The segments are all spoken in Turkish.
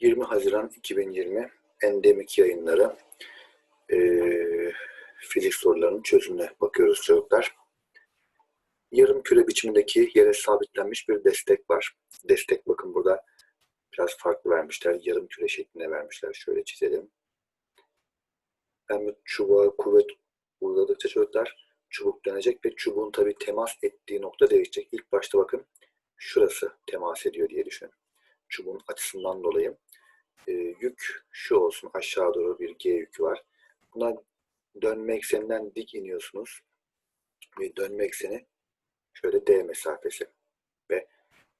20 Haziran 2020 Endemik yayınları eee fizik sorularının çözümüne bakıyoruz çocuklar. Yarım küre biçimindeki yere sabitlenmiş bir destek var. Destek bakın burada biraz farklı vermişler. Yarım küre şeklinde vermişler. Şöyle çizelim. Ben bu çubuğa kuvvet uyguladıkça çocuklar çubuk dönecek ve çubuğun tabi temas ettiği nokta değişecek. İlk başta bakın şurası temas ediyor diye düşünün. Çubuğun açısından dolayı e, yük şu olsun aşağı doğru bir G yükü var. Buna dönme ekseninden dik iniyorsunuz ve dönme ekseni şöyle D mesafesi ve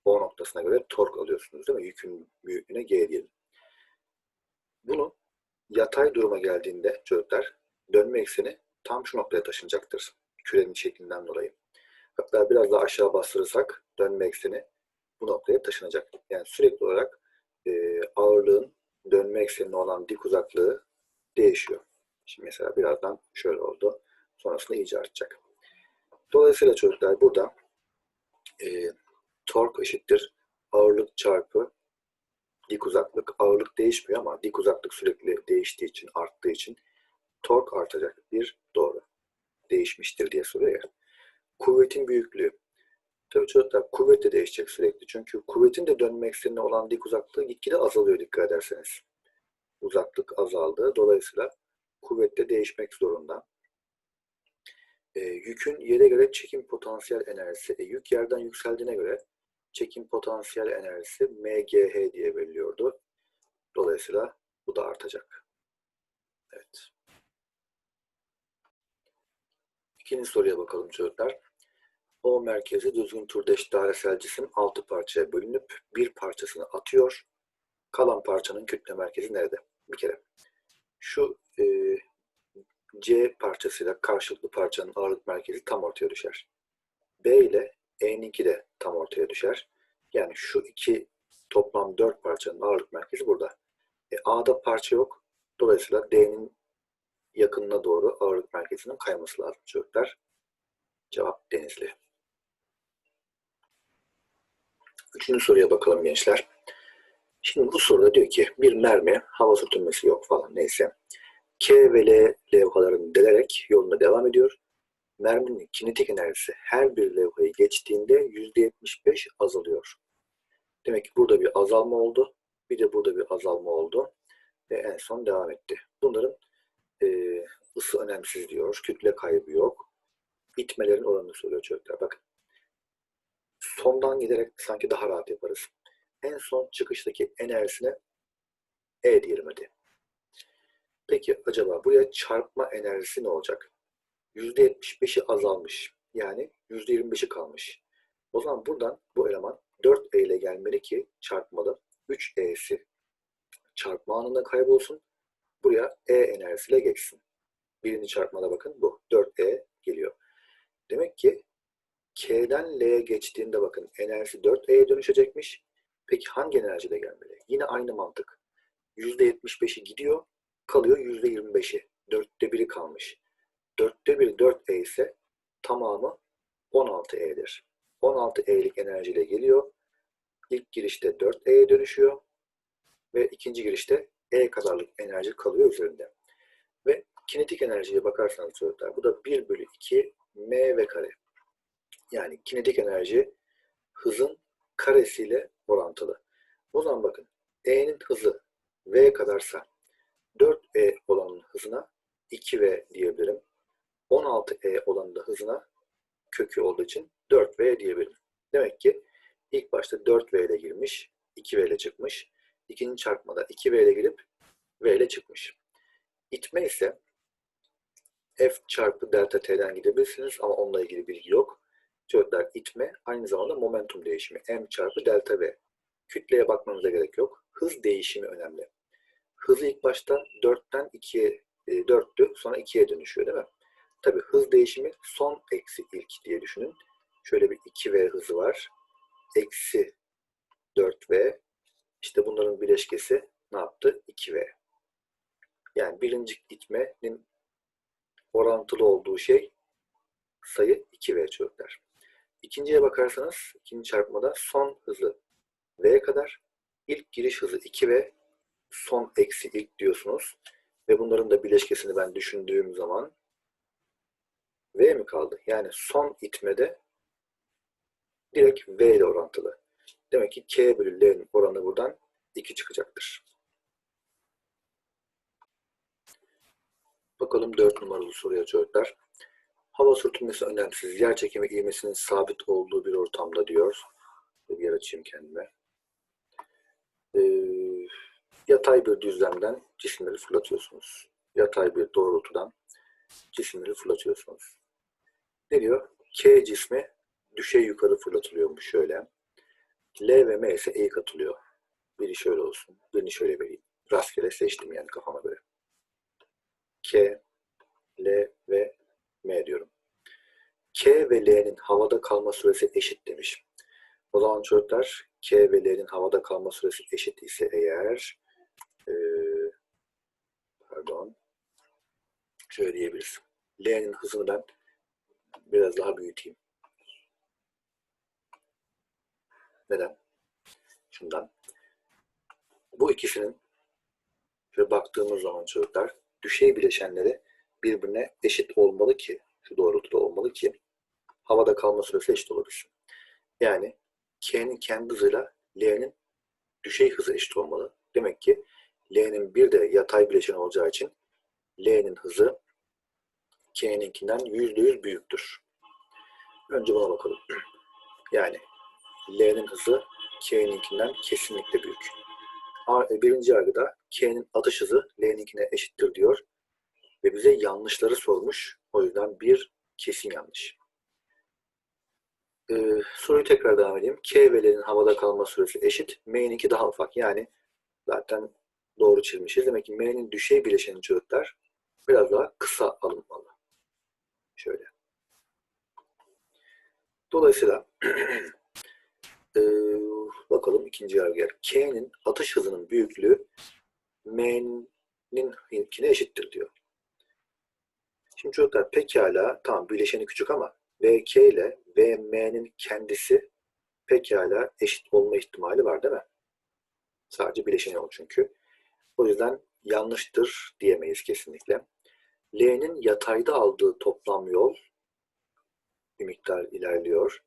O noktasına göre tork alıyorsunuz değil mi? Yükün büyüklüğüne G diyelim. Bunu yatay duruma geldiğinde çocuklar dönme ekseni tam şu noktaya taşınacaktır. Kürenin şeklinden dolayı. Hatta biraz daha aşağı bastırırsak dönme ekseni bu noktaya taşınacak. Yani sürekli olarak e, ağırlığın dönme eksenine olan dik uzaklığı değişiyor. Şimdi mesela birazdan şöyle oldu. Sonrasında iyice artacak. Dolayısıyla çocuklar burada e, tork eşittir ağırlık çarpı dik uzaklık. Ağırlık değişmiyor ama dik uzaklık sürekli değiştiği için, arttığı için tork artacak. Bir doğru. Değişmiştir diye soruyor. Kuvvetin büyüklüğü. Tabii çocuklar kuvvet de değişecek sürekli. Çünkü kuvvetin de dönme eksenine olan dik uzaklığı gitgide azalıyor dikkat ederseniz. Uzaklık azaldı. Dolayısıyla kuvvet de değişmek zorunda. E, yükün yere göre çekim potansiyel enerjisi. E, yük yerden yükseldiğine göre çekim potansiyel enerjisi MGH diye veriliyordu. Dolayısıyla bu da artacak. Evet. İkinci soruya bakalım çocuklar. O merkezi düzgün türdeş dairesel cisim 6 parçaya bölünüp bir parçasını atıyor. Kalan parçanın kütle merkezi nerede? Bir kere şu e, C parçasıyla karşılıklı parçanın ağırlık merkezi tam ortaya düşer. B ile E'ninki de tam ortaya düşer. Yani şu iki toplam 4 parçanın ağırlık merkezi burada. E, A'da parça yok. Dolayısıyla D'nin yakınına doğru ağırlık merkezinin kayması lazım çocuklar. Cevap Denizli. Üçüncü soruya bakalım gençler. Şimdi bu soruda diyor ki bir mermi hava sürtünmesi yok falan neyse. K ve L levhalarını delerek yoluna devam ediyor. Merminin kinetik enerjisi her bir levhayı geçtiğinde %75 azalıyor. Demek ki burada bir azalma oldu. Bir de burada bir azalma oldu. Ve en son devam etti. Bunların e, ısı önemsiz diyor. Kütle kaybı yok. İtmelerin oranını söylüyor çocuklar. Bakın. Sondan giderek sanki daha rahat yaparız. En son çıkıştaki enerjisine E diyelim hadi. Peki acaba buraya çarpma enerjisi ne olacak? %75'i azalmış. Yani %25'i kalmış. O zaman buradan bu eleman 4E ile gelmeli ki çarpmalı. 3E'si çarpma anında kaybolsun. Buraya E enerjisiyle geçsin. Birinci çarpmada bakın bu. 4E geliyor. Demek ki K'den L'ye geçtiğinde bakın enerjisi 4E'ye dönüşecekmiş. Peki hangi enerjide gelmeli? Yine aynı mantık. %75'i gidiyor, kalıyor %25'i. Dörtte biri kalmış. Dörtte biri 4E ise tamamı 16E'dir. 16E'lik enerjiyle geliyor. İlk girişte 4E'ye dönüşüyor. Ve ikinci girişte E kadarlık enerji kalıyor üzerinde. Ve kinetik enerjiye bakarsanız çocuklar bu da 1 bölü 2 mv kare. Yani kinetik enerji hızın karesiyle orantılı. O zaman bakın E'nin hızı V kadarsa 4E olanın hızına 2V diyebilirim. 16E olanın da hızına kökü olduğu için 4V diyebilirim. Demek ki ilk başta 4V ile girmiş, 2V ile çıkmış. İkinci çarpmada 2V ile girip V ile çıkmış. İtme ise F çarpı delta T'den gidebilirsiniz ama onunla ilgili bilgi yok. Çocuklar itme aynı zamanda momentum değişimi. M çarpı delta V. Kütleye bakmanıza gerek yok. Hız değişimi önemli. Hızı ilk başta 4'ten 2'ye 4'tü sonra 2'ye dönüşüyor değil mi? Tabii hız değişimi son eksi ilk diye düşünün. Şöyle bir 2V hızı var. Eksi 4V. İşte bunların bileşkesi ne yaptı? 2V. Yani birinci itmenin orantılı olduğu şey sayı 2V çocuklar. İkinciye bakarsanız ikinci çarpmada son hızı V kadar, ilk giriş hızı 2V, son eksi ilk diyorsunuz. Ve bunların da bileşkesini ben düşündüğüm zaman V mi kaldı? Yani son itmede direkt V ile orantılı. Demek ki K bölü L'nin oranı buradan 2 çıkacaktır. Bakalım 4 numaralı soruya çocuklar. Hava sürtünmesi önemsiz. Yer çekimi ivmesinin sabit olduğu bir ortamda diyor. Bir yer açayım kendime. Ee, yatay bir düzlemden cisimleri fırlatıyorsunuz. Yatay bir doğrultudan cisimleri fırlatıyorsunuz. Ne diyor? K cismi düşey yukarı fırlatılıyormuş şöyle. L ve M ise eğik atılıyor. Biri şöyle olsun, birini şöyle vereyim. Rastgele seçtim yani kafama göre. K, L ve M diyorum. K ve L'nin havada kalma süresi eşit demiş. O zaman çocuklar K ve L'nin havada kalma süresi eşit ise eğer e, pardon şöyle diyebiliriz. L'nin hızını ben biraz daha büyüteyim. Neden? Şundan. Bu ikisinin şöyle baktığımız zaman çocuklar düşey bileşenleri birbirine eşit olmalı ki şu doğrultuda olmalı ki havada kalma süresi eşit olabilsin. Yani K'nin kendi hızıyla L'nin düşey hızı eşit olmalı. Demek ki L'nin bir de yatay bileşen olacağı için L'nin hızı K'ninkinden %100 büyüktür. Önce buna bakalım. Yani L'nin hızı K'ninkinden kesinlikle büyük. E, birinci yargıda K'nin atış hızı L'ninkine eşittir diyor. Ve bize yanlışları sormuş. O yüzden bir kesin yanlış. Ee, soruyu tekrar devam edeyim. K ve L'nin havada kalma süresi eşit. M'ninki daha ufak. Yani zaten doğru çizmişiz. Demek ki M'nin düşey bileşeni çocuklar biraz daha kısa alınmalı. Şöyle. Dolayısıyla ee, bakalım ikinci yargı. K'nin atış hızının büyüklüğü M'nin eşittir diyor. Şimdi çocuklar pekala tamam bileşeni küçük ama VK ile VM'nin kendisi pekala eşit olma ihtimali var değil mi? Sadece bileşeni o çünkü. O yüzden yanlıştır diyemeyiz kesinlikle. L'nin yatayda aldığı toplam yol bir miktar ilerliyor.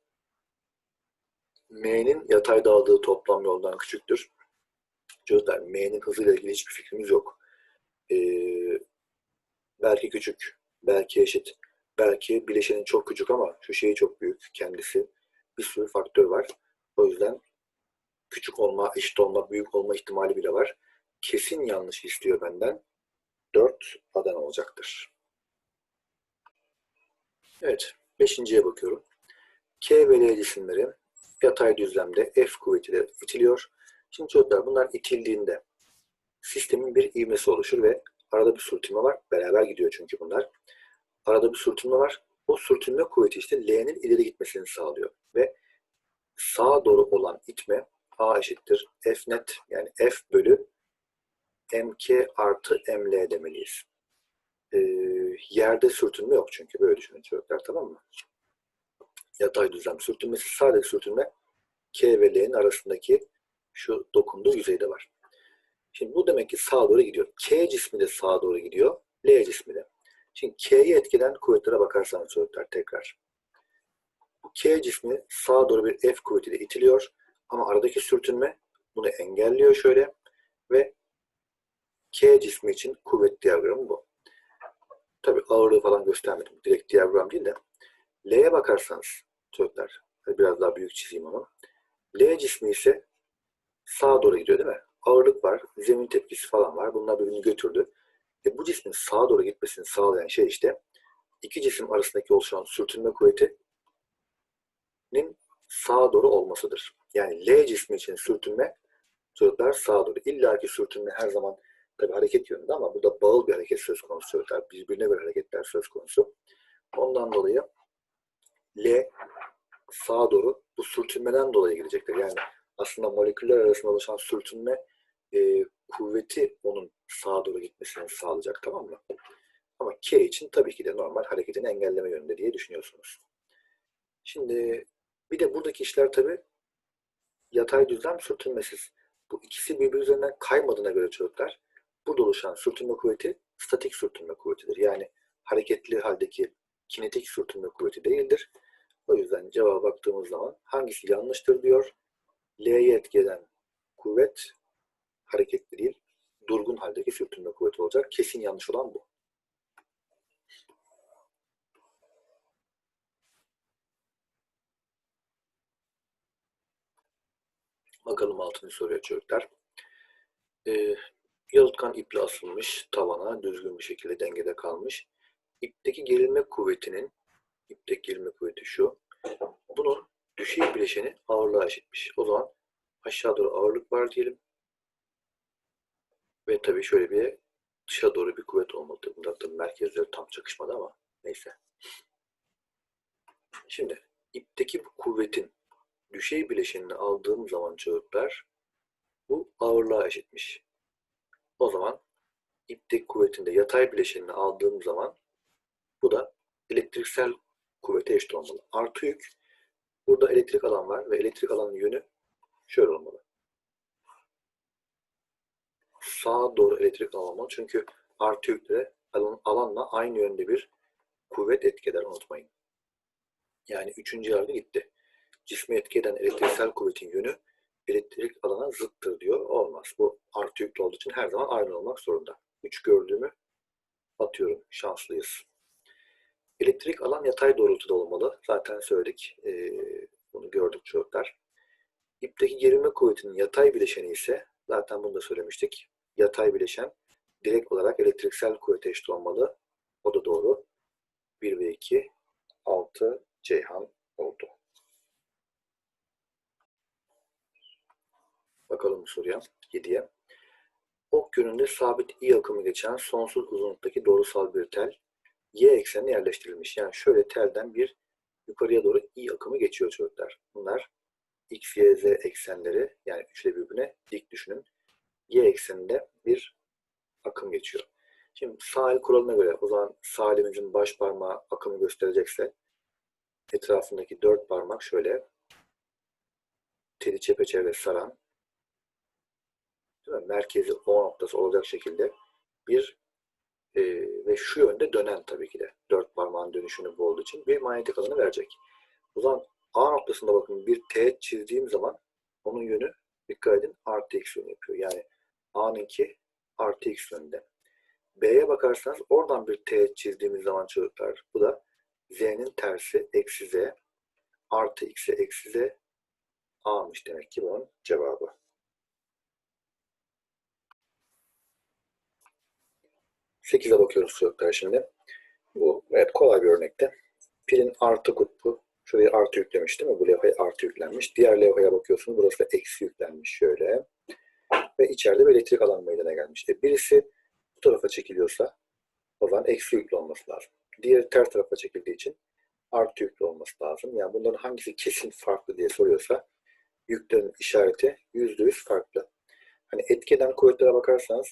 M'nin yatayda aldığı toplam yoldan küçüktür. Çocuklar M'nin hızıyla ilgili hiçbir fikrimiz yok. Ee, belki küçük, belki eşit, belki bileşenin çok küçük ama şu şeyi çok büyük kendisi. Bir sürü faktör var. O yüzden küçük olma, eşit olma, büyük olma ihtimali bile var. Kesin yanlış istiyor benden. 4 Adana olacaktır. Evet, beşinciye bakıyorum. K ve L cisimleri yatay düzlemde F kuvvetiyle itiliyor. Şimdi çocuklar bunlar itildiğinde sistemin bir ivmesi oluşur ve arada bir sürtünme var. Beraber gidiyor çünkü bunlar. Arada bir sürtünme var. O sürtünme kuvveti işte L'nin ileri gitmesini sağlıyor. Ve sağa doğru olan itme A eşittir F net yani F bölü MK artı ML demeliyiz. Ee, yerde sürtünme yok çünkü böyle düşünün çocuklar tamam mı? Yatay düzlem sürtünmesi sadece sürtünme K ve L'nin arasındaki şu dokunduğu yüzeyde var. Şimdi bu demek ki sağa doğru gidiyor. K cismi de sağa doğru gidiyor. L cismi de. Şimdi K'yi etkilen kuvvetlere bakarsanız çocuklar tekrar. Bu K cismi sağa doğru bir F kuvvetiyle itiliyor. Ama aradaki sürtünme bunu engelliyor şöyle. Ve K cismi için kuvvet diyagramı bu. Tabi ağırlığı falan göstermedim. Direkt diyagram değil de. L'ye bakarsanız çocuklar. Biraz daha büyük çizeyim onu. L cismi ise sağa doğru gidiyor değil mi? Ağırlık var, zemin tepkisi falan var. Bunlar birbirini götürdü. E bu cismin sağa doğru gitmesini sağlayan şey işte iki cisim arasındaki oluşan sürtünme kuvvetinin sağa doğru olmasıdır. Yani L cismi için sürtünme çocuklar sağa doğru. İlla ki sürtünme her zaman tabi hareket yönünde ama burada bağıl bir hareket söz konusu çocuklar. Birbirine göre hareketler söz konusu. Ondan dolayı L sağa doğru bu sürtünmeden dolayı gidecektir. Yani aslında moleküller arasında oluşan sürtünme e, kuvveti onun sağa doğru gitmesini sağlayacak tamam mı? Ama K için tabii ki de normal hareketini engelleme yönünde diye düşünüyorsunuz. Şimdi bir de buradaki işler tabii yatay düzlem sürtünmesiz. Bu ikisi birbiri üzerinden kaymadığına göre çocuklar burada oluşan sürtünme kuvveti statik sürtünme kuvvetidir. Yani hareketli haldeki kinetik sürtünme kuvveti değildir. O yüzden cevaba baktığımız zaman hangisi yanlıştır diyor. L'ye etki eden kuvvet hareketli değil, durgun haldeki sürtünme kuvveti olacak. Kesin yanlış olan bu. Bakalım altıncı soruya çocuklar. Ee, yalıtkan iple asılmış tavana düzgün bir şekilde dengede kalmış. İpteki gerilme kuvvetinin, ipteki gerilme kuvveti şu. Bunun düşey bileşeni ağırlığa eşitmiş. O zaman aşağı doğru ağırlık var diyelim. Ve tabii şöyle bir dışa doğru bir kuvvet olmalı. Bunlar tabii merkezleri tam çakışmadı ama neyse. Şimdi ipteki bu kuvvetin düşey bileşenini aldığım zaman çocuklar bu ağırlığa eşitmiş. O zaman ipteki kuvvetinde yatay bileşenini aldığım zaman bu da elektriksel kuvvete eşit olmalı. Artı yük burada elektrik alan var ve elektrik alanın yönü şöyle olmalı. Sağa doğru elektrik alan olmalı. Çünkü artı yükle alan, alanla aynı yönde bir kuvvet etki eder unutmayın. Yani üçüncü yargı gitti cisme etki eden elektriksel kuvvetin yönü elektrik alana zıttır diyor. Olmaz. Bu artı yüklü olduğu için her zaman aynı olmak zorunda. 3 gördüğümü atıyorum. Şanslıyız. Elektrik alan yatay doğrultuda olmalı. Zaten söyledik. Ee, bunu gördük çocuklar. İpteki gerilme kuvvetinin yatay bileşeni ise zaten bunu da söylemiştik. Yatay bileşen direkt olarak elektriksel kuvvete eşit olmalı. O da doğru. 1 ve 2 6 Ceyhan oldu. Bakalım bu soruya. 7'ye. Ok yönünde sabit i akımı geçen sonsuz uzunluktaki doğrusal bir tel y eksenine yerleştirilmiş. Yani şöyle telden bir yukarıya doğru i akımı geçiyor çocuklar. Bunlar x, y, z eksenleri yani üçle birbirine dik düşünün. Y ekseninde bir akım geçiyor. Şimdi sağ el kuralına göre o zaman sağ elimizin baş parmağı akımı gösterecekse etrafındaki dört parmak şöyle teli çepeçevre saran değil mi? merkezi O noktası olacak şekilde bir e, ve şu yönde dönen tabii ki de dört parmağın dönüşünü bu olduğu için bir manyetik alanı verecek. O zaman A noktasında bakın bir teğet çizdiğim zaman onun yönü dikkat edin artı x yönü yapıyor. Yani A'nınki artı x yönünde. B'ye bakarsanız oradan bir teğet çizdiğimiz zaman çocuklar bu da z'nin tersi eksi z artı x'e eksi z A'mış demek ki bunun cevabı. 8'e bakıyoruz çocuklar şimdi. Bu evet kolay bir örnekte. Pilin artı kutbu. Şuraya artı yüklemiş değil mi? Bu levhaya artı yüklenmiş. Diğer levhaya bakıyorsunuz. Burası da eksi yüklenmiş şöyle. Ve içeride bir elektrik alan meydana gelmiş. E birisi bu tarafa çekiliyorsa o zaman eksi yüklü olması lazım. Diğeri ter tarafa çekildiği için artı yüklü olması lazım. Yani bunların hangisi kesin farklı diye soruyorsa yüklerin işareti %100 farklı. Hani etkeden kuvvetlere bakarsanız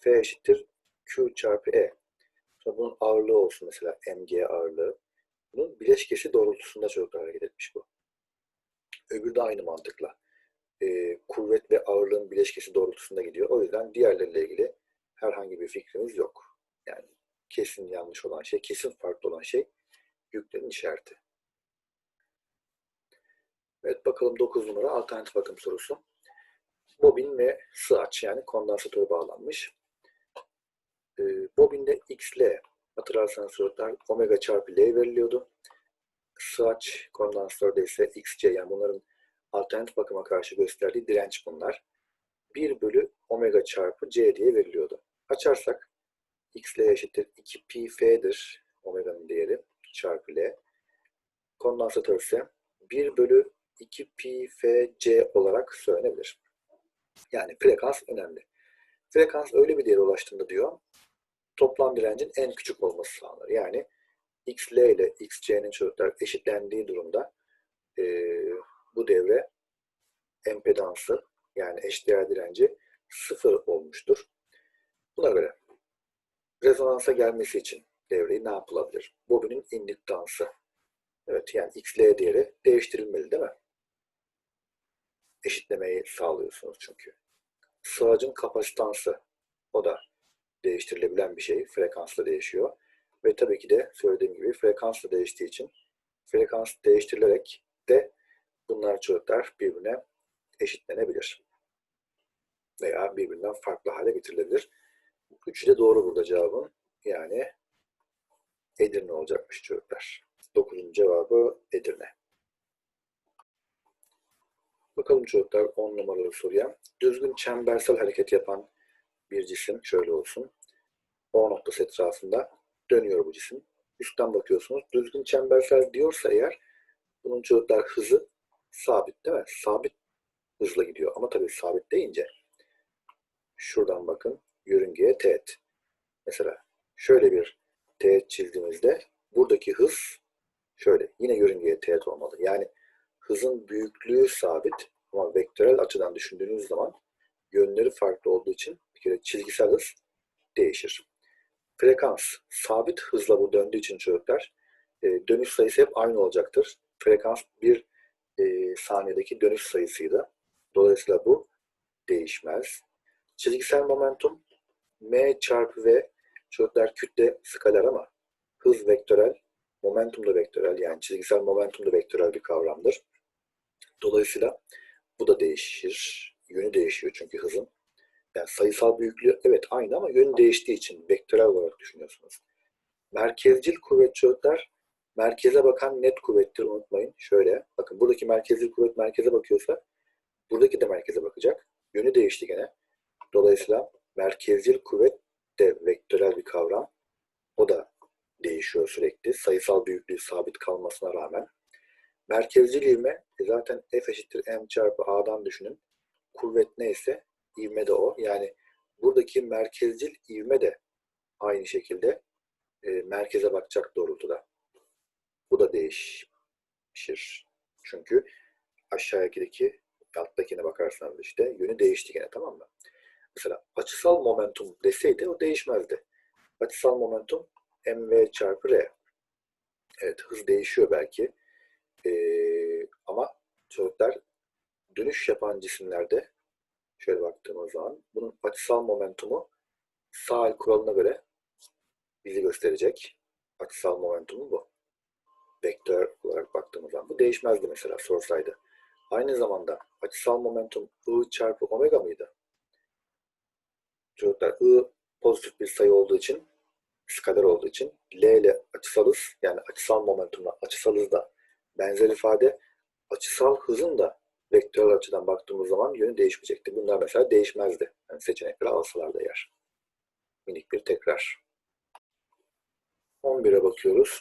F eşittir Q çarpı E. Sonra bunun ağırlığı olsun mesela mg ağırlığı. Bunun bileşkesi doğrultusunda çocuklar hareket etmiş bu. Öbürü de aynı mantıkla. Ee, kuvvet ve ağırlığın bileşkesi doğrultusunda gidiyor. O yüzden diğerleriyle ilgili herhangi bir fikrimiz yok. Yani kesin yanlış olan şey, kesin farklı olan şey yüklerin işareti. Evet bakalım 9 numara alternatif akım sorusu. Bobin ve sığaç yani kondansatöre bağlanmış. Ee, bobinde XL hatırlarsanız çocuklar omega çarpı L veriliyordu. Sığaç kondansatörde ise XC yani bunların alternatif bakıma karşı gösterdiği direnç bunlar. 1 bölü omega çarpı C diye veriliyordu. Açarsak XL eşittir 2 pi F'dir omega'nın değeri çarpı L. Kondansatör ise 1 bölü 2 pi F C olarak söylenebilir. Yani frekans önemli. Frekans öyle bir değere ulaştığında diyor, toplam direncin en küçük olması sağlanır. Yani XL ile XC'nin çocuklar eşitlendiği durumda e, bu devre empedansı yani eşdeğer direnci sıfır olmuştur. Buna göre rezonansa gelmesi için devreyi ne yapılabilir? Bobinin indüktansı. Evet yani XL değeri değiştirilmeli değil mi? Eşitlemeyi sağlıyorsunuz çünkü. sığacın kapasitansı o da değiştirilebilen bir şey. Frekansla değişiyor. Ve tabii ki de söylediğim gibi frekansla değiştiği için frekans değiştirilerek de bunlar çocuklar birbirine eşitlenebilir. Veya birbirinden farklı hale getirilebilir. Üçü de doğru burada cevabın. Yani Edirne olacakmış çocuklar. Dokuzuncu cevabı Edirne. Bakalım çocuklar 10 numaralı soruya. Düzgün çembersel hareket yapan bir cisim şöyle olsun. O noktası etrafında dönüyor bu cisim. Üstten bakıyorsunuz. Düzgün çembersel diyorsa eğer bunun çocuklar hızı sabit değil mi? Sabit hızla gidiyor. Ama tabii sabit deyince şuradan bakın yörüngeye teğet. Mesela şöyle bir teğet çizdiğimizde buradaki hız şöyle yine yörüngeye teğet olmalı. Yani hızın büyüklüğü sabit ama vektörel açıdan düşündüğünüz zaman yönleri farklı olduğu için bir kere çizgisel hız değişir. Frekans sabit hızla bu döndüğü için çocuklar e, dönüş sayısı hep aynı olacaktır. Frekans bir e, saniyedeki dönüş sayısıydı. Dolayısıyla bu değişmez. Çizgisel momentum m çarpı v çocuklar kütle skaler ama hız vektörel, momentum da vektörel yani çizgisel momentum da vektörel bir kavramdır. Dolayısıyla bu da değişir. Yönü değişiyor çünkü hızın. Yani sayısal büyüklüğü evet aynı ama yönü değiştiği için vektörel olarak düşünüyorsunuz. Merkezcil kuvvet çocuklar merkeze bakan net kuvvettir unutmayın. Şöyle bakın buradaki merkezcil kuvvet merkeze bakıyorsa buradaki de merkeze bakacak. Yönü değişti gene. Dolayısıyla merkezcil kuvvet de vektörel bir kavram. O da değişiyor sürekli. Sayısal büyüklüğü sabit kalmasına rağmen. Merkezcil ivme e zaten F eşittir M çarpı A'dan düşünün. Kuvvet neyse ivme de o. Yani buradaki merkezcil ivme de aynı şekilde e, merkeze bakacak doğrultuda. Bu da değişir. Çünkü aşağıdaki alttakine bakarsanız işte yönü değişti gene tamam mı? Mesela açısal momentum deseydi o değişmezdi. Açısal momentum mv çarpı r. Evet hız değişiyor belki. Ee, ama çocuklar dönüş yapan cisimlerde şöyle baktığımız zaman bunun açısal momentumu sağ kuralına göre bizi gösterecek. Açısal momentumu bu. Vektör olarak baktığımız zaman bu değişmezdi mesela sorsaydı. Aynı zamanda açısal momentum I çarpı omega mıydı? Çocuklar I pozitif bir sayı olduğu için skaler olduğu için L ile açısal hız yani açısal momentumla açısal hız da benzer ifade açısal hızın da vektörel açıdan baktığımız zaman yönü değişmeyecekti. Bunlar mesela değişmezdi. Yani seçenekleri alsalar da yer. Minik bir tekrar. 11'e bakıyoruz.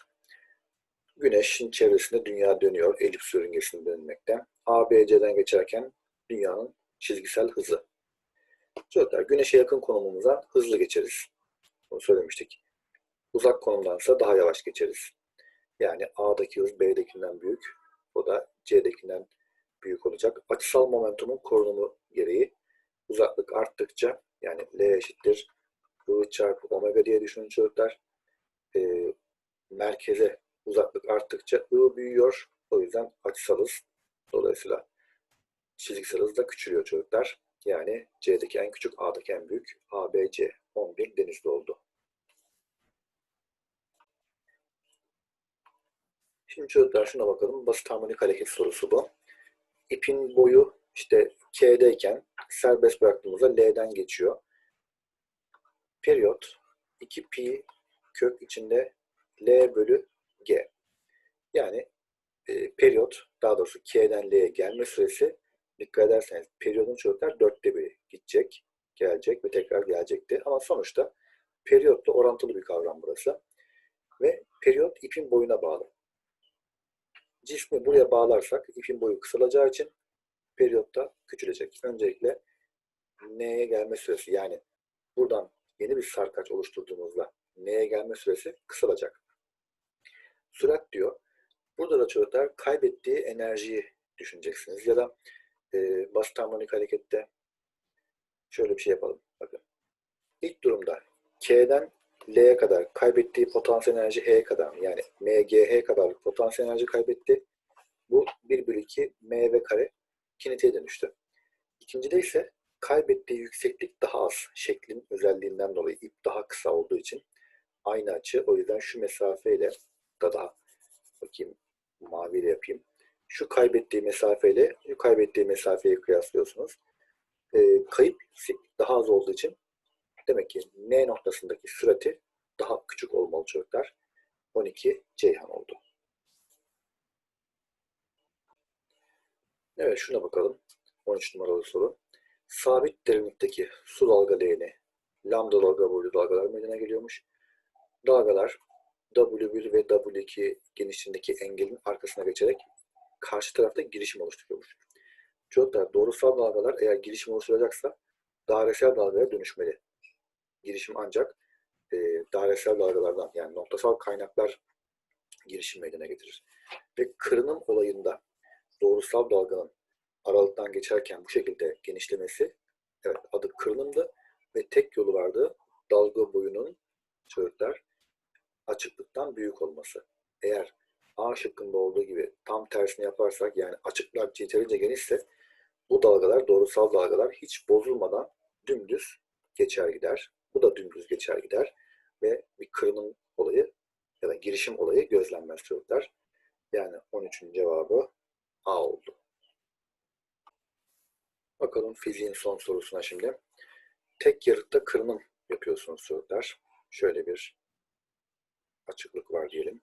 Güneşin çevresinde dünya dönüyor. Elips yörüngesinde dönmekte. ABC'den geçerken dünyanın çizgisel hızı. Çocuklar güneşe yakın konumumuzdan hızlı geçeriz. Bunu söylemiştik. Uzak konumdansa daha yavaş geçeriz. Yani A'daki hız B'dekinden büyük. O da C'dekinden büyük olacak. Açısal momentumun korunumu gereği uzaklık arttıkça yani L eşittir I çarpı omega diye düşünün çocuklar. E, merkeze uzaklık arttıkça I büyüyor. O yüzden açısal hız dolayısıyla çizgisel hız da küçülüyor çocuklar. Yani C'deki en küçük, A'daki en büyük. ABC 11 denizli oldu. Şimdi çocuklar şuna bakalım. Basit harmonik hareket sorusu bu. İpin boyu işte K'deyken serbest bıraktığımızda L'den geçiyor. Periyot 2 pi kök içinde L bölü G. Yani e, periyot daha doğrusu K'den L'ye gelme süresi dikkat ederseniz periyodun çocuklar dörtte biri gidecek, gelecek ve tekrar gelecekti. Ama sonuçta periyotla orantılı bir kavram burası. Ve periyot ipin boyuna bağlı. Cismi buraya bağlarsak ipin boyu kısalacağı için periyotta küçülecek. Öncelikle N'ye gelme süresi yani buradan yeni bir sarkaç oluşturduğumuzda N'ye gelme süresi kısalacak. Sürat diyor. Burada da çocuklar kaybettiği enerjiyi düşüneceksiniz. Ya da e, basit harmonik harekette şöyle bir şey yapalım. Bakın. İlk durumda K'den L'ye kadar kaybettiği potansiyel enerji H'ye kadar yani MGH kadar potansiyel enerji kaybetti. Bu 1 bölü 2 M ve kare kinetiğe dönüştü. İkincide ise Kaybettiği yükseklik daha az. Şeklin özelliğinden dolayı ip daha kısa olduğu için aynı açı. O yüzden şu mesafeyle da daha bakayım maviyle yapayım. Şu kaybettiği mesafeyle şu kaybettiği mesafeyi kıyaslıyorsunuz. Ee, kayıp daha az olduğu için demek ki N noktasındaki sürati daha küçük olmalı çocuklar. 12 Ceyhan oldu. Evet şuna bakalım. 13 numaralı soru. Sabit derinlikteki su dalga değeni lambda dalga boylu dalgalar meydana geliyormuş. Dalgalar W1 ve W2 genişliğindeki engelin arkasına geçerek karşı tarafta girişim oluşturuyormuş. Çocuklar doğrusal dalgalar eğer girişim oluşturacaksa dairesel dalgaya dönüşmeli. Girişim ancak e, dairesel dalgalardan yani noktasal kaynaklar girişim meydana getirir. Ve kırınım olayında doğrusal dalganın aralıktan geçerken bu şekilde genişlemesi evet adı kırınımdı ve tek yolu vardı dalga boyunun çocuklar açıklıktan büyük olması. Eğer A şıkkında olduğu gibi tam tersini yaparsak yani açıklar yeterince genişse bu dalgalar doğrusal dalgalar hiç bozulmadan dümdüz geçer gider. Bu da dümdüz geçer gider ve bir kırınım olayı ya da girişim olayı gözlenmez çocuklar. Yani 13'ün cevabı A oldu. Bakalım fiziğin son sorusuna şimdi. Tek yarıkta kırınım yapıyorsunuz çocuklar. Şöyle bir açıklık var diyelim.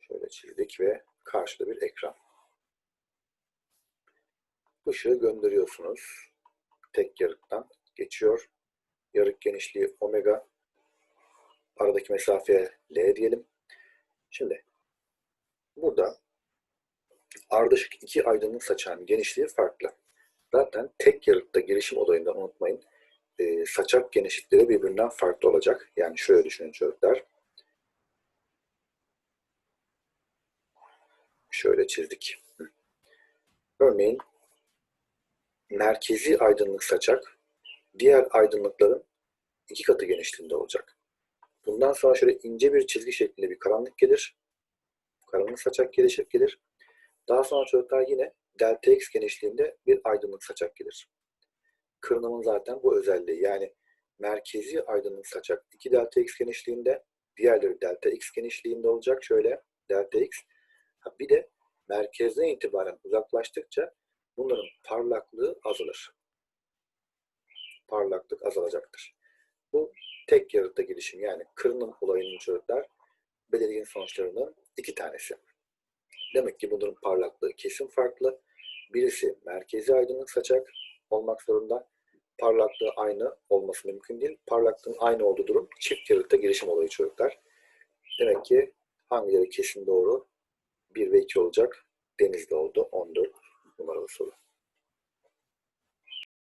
Şöyle çizdik ve karşıda bir ekran. Işığı gönderiyorsunuz. Tek yarıktan geçiyor. Yarık genişliği omega. Aradaki mesafeye L diyelim. Şimdi burada ardışık iki aydınlık saçağın genişliği farklı. Zaten tek yarıkta girişim olayından unutmayın. E, saçak genişlikleri birbirinden farklı olacak. Yani şöyle düşünün çocuklar. Şöyle çizdik. Örneğin merkezi aydınlık saçak diğer aydınlıkların iki katı genişliğinde olacak. Bundan sonra şöyle ince bir çizgi şeklinde bir karanlık gelir. Karanlık saçak gelişip gelir. Daha sonra çocuklar yine delta x genişliğinde bir aydınlık saçak gelir. Kırınımın zaten bu özelliği. Yani merkezi aydınlık saçak 2 delta x genişliğinde, diğerleri delta x genişliğinde olacak. Şöyle delta x. Bir de merkezden itibaren uzaklaştıkça bunların parlaklığı azalır. Parlaklık azalacaktır. Bu tek yarıkta gelişim yani kırınım olayının çocuklar belirgin sonuçlarının iki tanesi. Demek ki bunların parlaklığı kesin farklı. Birisi merkezi aydınlık saçak olmak zorunda. Parlaklığı aynı olması mümkün değil. Parlaklığın aynı olduğu durum çift yarıkta girişim olayı çocuklar. Demek ki hangileri kesin doğru? 1 ve 2 olacak. Denizde oldu. 14 numaralı soru.